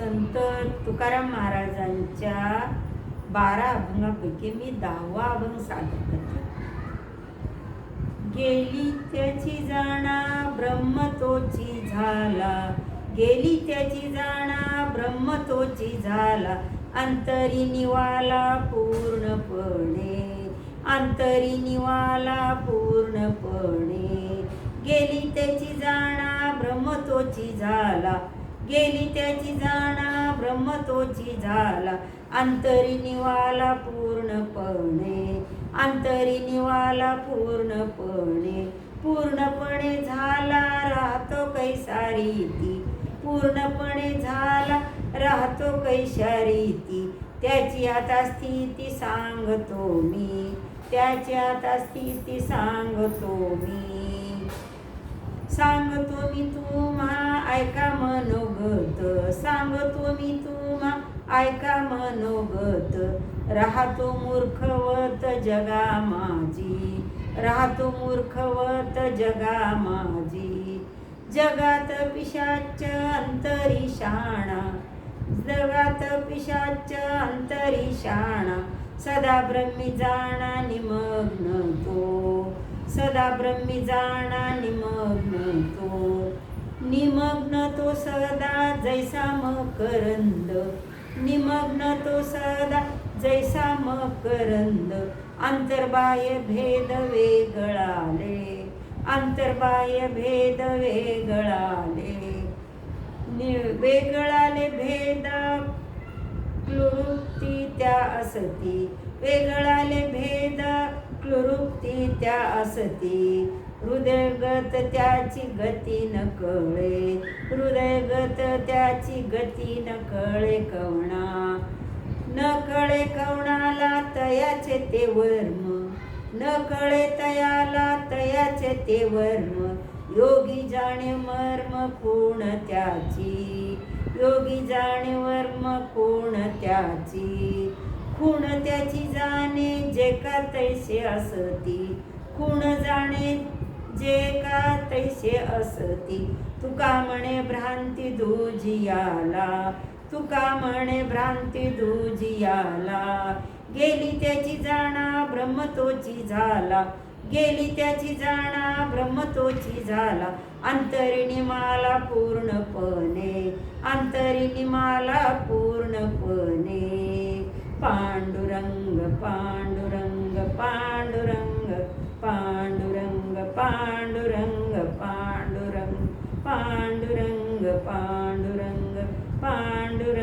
संत तुकाराम महाराजांच्या बारा अभंगापैकी मी दहावा अभंग सादर करते. गेली त्याची जाणा ब्रह्म तोची झाला. गेली त्याची जाणा ब्रह्म तोची झाला. अंतरी निवाला पूर्णपणे अंतरी निवाला पूर्णपणे. गेली त्याची जाणा ब्रह्मतोची झाला. अंतरी निवाला पूर्णपणे अंतरी निवाला पूर्णपणे पूर्णपणे झाला राहतो कैसा रीती पूर्णपणे झाला राहतो कैशा रीती त्याची आता स्थिती सांगतो मी. त्याची आता स्थिती सांगतो मी. सांगतो मी तुम्हा ऐका मनो मी तुमा ऐका मनोगत. राहतो मूर्खवत जगा माझी. राहतो मूर्खवत जगा माझी. जगात पिशाच अंतरी शाणा. जगात पिशाच अंतरी शाणा. सदा ब्रह्मी जाणा निमग्न तो. सदा ब्रह्मी जाणा निमग्न तो. निमग्न तो स जैसा मकरंद. निमग्न तो सदा जैसा मकरंद. अंतर्बाह्य भेद वेगळाले अंतर्बाह्य भेद वेगळाले नि- वेगळाले भेद क्लुरुक्ती त्या असती. वेगळाले भेद क्लुरुक्ती त्या असती. हृदयगत त्याची गती न कळे हृदयगत त्याची गती न कळे कवणा न कळे कवणाला तयाचे ते वर्म न कळे तयाला तयाचे ते वर्म. योगी जाणे मर्म कोण त्याची? योगी जाणे वर्म कोण त्याची? खूण त्याची जाणे जे का तैसे असती? खूण जाणे जे का तैसे असती. तुका म्हणे भ्रांती दुजियाला. तुका म्हणे भ्रांती दुजियाला. गेली त्याची जाणा ब्रह्मतोची झाला. गेली त्याची जाणा ब्रह्मतोची झाला. अंतरिणी माला पूर्णपणे. अंतरिणी माला पूर्णपणे. पांडुरंग पांडुरंग. पांडुरंग पांडुरंग